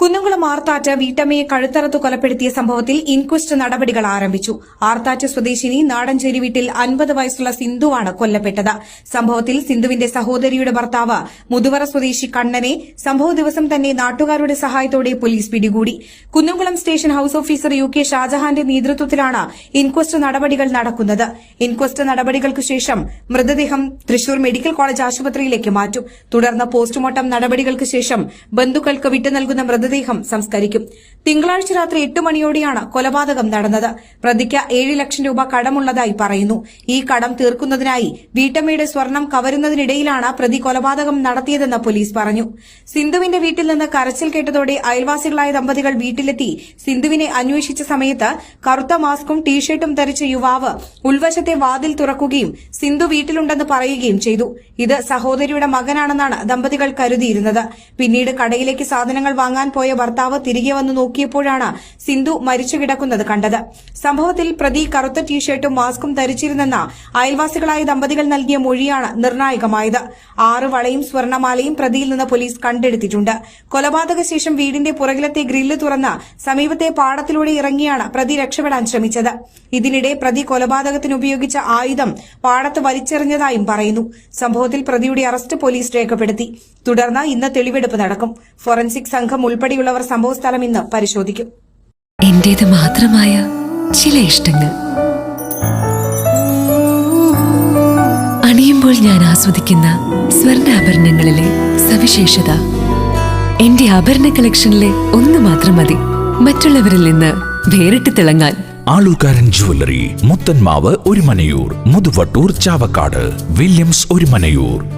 കുന്നംകുളം ആർത്താറ്റ് വീട്ടമ്മയെ കഴുത്തറത്ത് കൊലപ്പെടുത്തിയ സംഭവത്തിൽ ഇൻക്വസ്റ്റ് നടപടികൾ ആരംഭിച്ചു. ആർത്താറ്റ് സ്വദേശിനി നാടഞ്ചേരി വീട്ടിൽ അൻപത് വയസ്സുള്ള സിന്ധുവാണ് കൊല്ലപ്പെട്ടത്. സംഭവത്തിൽ സിന്ധുവിന്റെ സഹോദരിയുടെ ഭർത്താവ് മുതുവറ സ്വദേശി കണ്ണനെ സംഭവ ദിവസം തന്നെ നാട്ടുകാരുടെ സഹായത്തോടെ പോലീസ് പിടികൂടി. Kunnamkulam station house officer U K ഷാജഹാന്റെ നേതൃത്വത്തിലാണ് ഇൻക്വസ്റ്റ് നടപടികൾ നടക്കുന്നത്. ഇൻക്വസ്റ്റ് നടപടികൾക്ക് ശേഷം മൃതദേഹം തൃശൂർ മെഡിക്കൽ കോളേജ് ആശുപത്രിയിലേക്ക് മാറ്റും. തുടർന്ന് പോസ്റ്റ്മോർട്ടം നടപടികൾക്ക് ശേഷം ബന്ധുക്കൾക്ക് വിട്ടു നൽകുന്ന മൃതദേഹം സംസ്കരിക്കും. തിങ്കളാഴ്ച രാത്രി എട്ട് മണിയോടെയാണ് കൊലപാതകം നടന്നത്. പ്രതിക്ക് ഏഴ് ലക്ഷം രൂപ കടമുള്ളതായി പറയുന്നു. ഈ കടം തീർക്കുന്നതിനായി വീട്ടമ്മയുടെ സ്വർണം കവരുന്നതിനിടയിലാണ് പ്രതി കൊലപാതകം നടത്തിയതെന്ന് പോലീസ് പറഞ്ഞു. സിന്ധുവിന്റെ വീട്ടിൽ നിന്ന് കരച്ചിൽ കേട്ടതോടെ അയൽവാസികളായ ദമ്പതികൾ വീട്ടിലെത്തി സിന്ധുവിനെ അന്വേഷിച്ച സമയത്ത് കറുത്ത മാസ്കും ടീഷർട്ടും ധരിച്ച യുവാവ് ഉൾവശത്തെ വാതിൽ തുറക്കുകയും സിന്ധു വീട്ടിലുണ്ടെന്ന് പറയുകയും ചെയ്തു. ഇത് സഹോദരിയുടെ മകനാണെന്നാണ് ദമ്പതികൾ കരുതിയിരുന്നത്. പിന്നീട് കടയിലേക്ക് സാധനങ്ങൾ വാങ്ങാൻ പോയ ഭർത്താവ് തിരികെ വന്നു നോക്കിയപ്പോഴാണ് സിന്ധു മരിച്ചു കിടക്കുന്നത് കണ്ടത്. സംഭവത്തിൽ പ്രതി കറുത്ത ടീഷർട്ടും മാസ്കും ധരിച്ചിരുന്നെന്ന അയൽവാസികളായ ദമ്പതികൾ നൽകിയ മൊഴിയാണ് നിർണായകമായത്. ആറ് വളയും സ്വർണമാലയും പ്രതിയിൽ നിന്ന് പോലീസ് കണ്ടെടുത്തിട്ടുണ്ട്. കൊലപാതക ശേഷം വീടിന്റെ പുറകിലത്തെ ഗ്രില്ല് തുറന്ന് സമീപത്തെ പാടത്തിലൂടെ ഇറങ്ങിയാണ് പ്രതി രക്ഷപ്പെടാൻ ശ്രമിച്ചത്. ഇതിനിടെ പ്രതി കൊലപാതകത്തിന് ഉപയോഗിച്ച ആയുധം പാടത്ത് വലിച്ചെറിഞ്ഞതായും പറയുന്നു. സംഭവത്തിൽ പ്രതിയുടെ അറസ്റ്റ് പോലീസ് രേഖപ്പെടുത്തി. തുടർന്ന് ഇന്ന് തെളിവെടുപ്പ് നടക്കും. ഫോറൻസിക് സംഘം ഉൾപ്പെടെയുള്ളവർ സംഭവസ്ഥലം ഇന്ന് പരിശോധിക്കും. എന്റേത് മാത്രമായ ചില ഇഷ്ടങ്ങൾ. അണിയുമ്പോൾ ഞാൻ ആസ്വദിക്കുന്ന സ്വർണാഭരണങ്ങളിലെ സവിശേഷത. എന്റെ ആഭരണ കളക്ഷനിലെ ഒന്ന് മാത്രം മതി. മറ്റുള്ളവരിൽ നിന്ന് വേറിട്ട് തിളങ്ങാൻ. Alukaran jewellery Muthanmavu Orumanayur Muthuvattur Chavakkad Williams Orumanayur